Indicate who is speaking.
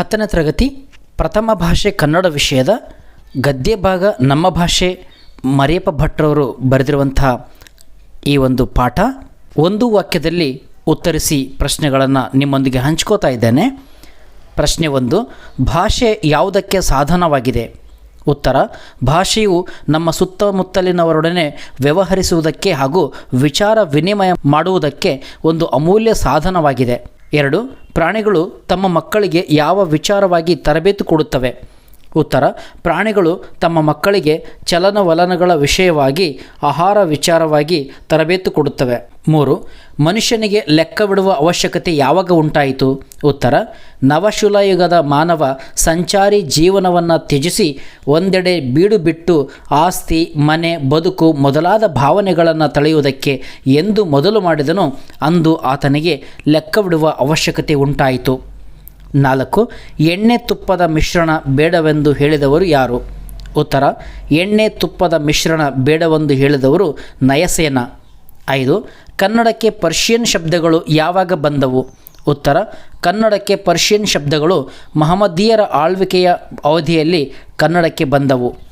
Speaker 1: ಹತ್ತನೇ ತರಗತಿ ಪ್ರಥಮ ಭಾಷೆ ಕನ್ನಡ ವಿಷಯದ ಗದ್ಯ ಭಾಗ ನಮ್ಮ ಭಾಷೆ ಮರಿಯಪ್ಪ ಭಟ್ರವರು ಬರೆದಿರುವಂಥ ಈ ಒಂದು ಪಾಠ ಒಂದು ವಾಕ್ಯದಲ್ಲಿ ಉತ್ತರಿಸಿ ಪ್ರಶ್ನೆಗಳನ್ನು ನಿಮ್ಮೊಂದಿಗೆ ಹಂಚ್ಕೋತಾ ಇದ್ದೇನೆ. ಪ್ರಶ್ನೆ ಒಂದು, ಭಾಷೆ ಯಾವುದಕ್ಕೆ ಸಾಧನವಾಗಿದೆ? ಉತ್ತರ, ಭಾಷೆಯು ನಮ್ಮ ಸುತ್ತಮುತ್ತಲಿನವರೊಡನೆ ವ್ಯವಹರಿಸುವುದಕ್ಕೆ ಹಾಗೂ ವಿಚಾರ ವಿನಿಮಯ ಮಾಡುವುದಕ್ಕೆ ಒಂದು ಅಮೂಲ್ಯ ಸಾಧನವಾಗಿದೆ. ಎರಡು ಪ್ರಾಣಿಗಳು ತಮ್ಮ ಮಕ್ಕಳಿಗೆ ಯಾವ ವಿಚಾರವಾಗಿ ತರಬೇತಿ ಕೊಡುತ್ತವೆ? ಉತ್ತರ, ಪ್ರಾಣಿಗಳು ತಮ್ಮ ಮಕ್ಕಳಿಗೆ ಚಲನವಲನಗಳ ವಿಷಯವಾಗಿ, ಆಹಾರ ವಿಚಾರವಾಗಿ ತರಬೇತು ಕೊಡುತ್ತವೆ. ಮೂರು, ಮನುಷ್ಯನಿಗೆ ಲೆಕ್ಕವಿಡುವ ಅವಶ್ಯಕತೆ ಯಾವಾಗ ಉಂಟಾಯಿತು? ಉತ್ತರ, ನವಶುಲಯುಗದ ಮಾನವ ಸಂಚಾರಿ ಜೀವನವನ್ನು ತ್ಯಜಿಸಿ ಒಂದೆಡೆ ಬೀಡು ಬಿಟ್ಟು ಆಸ್ತಿ, ಮನೆ, ಬದುಕು ಮೊದಲಾದ ಭಾವನೆಗಳನ್ನು ತಳೆಯುವುದಕ್ಕೆ ಎಂದು ಮೊದಲು ಮಾಡಿದನೋ, ಅಂದು ಆತನಿಗೆ ಲೆಕ್ಕವಿಡುವ ಅವಶ್ಯಕತೆ ಉಂಟಾಯಿತು. ನಾಲ್ಕು, ಎಣ್ಣೆ ತುಪ್ಪದ ಮಿಶ್ರಣ ಬೇಡವೆಂದು ಹೇಳಿದವರು ಯಾರು? ಉತ್ತರ, ಎಣ್ಣೆ ತುಪ್ಪದ ಮಿಶ್ರಣ ಬೇಡವೆಂದು ಹೇಳಿದವರು ನಯಸೇನ. ಐದು, ಕನ್ನಡಕ್ಕೆ ಪರ್ಷಿಯನ್ ಶಬ್ದಗಳು ಯಾವಾಗ ಬಂದವು? ಉತ್ತರ, ಕನ್ನಡಕ್ಕೆ ಪರ್ಷಿಯನ್ ಶಬ್ದಗಳು ಮಹಮ್ಮದೀಯರ ಆಳ್ವಿಕೆಯ ಅವಧಿಯಲ್ಲಿ ಕನ್ನಡಕ್ಕೆ ಬಂದವು.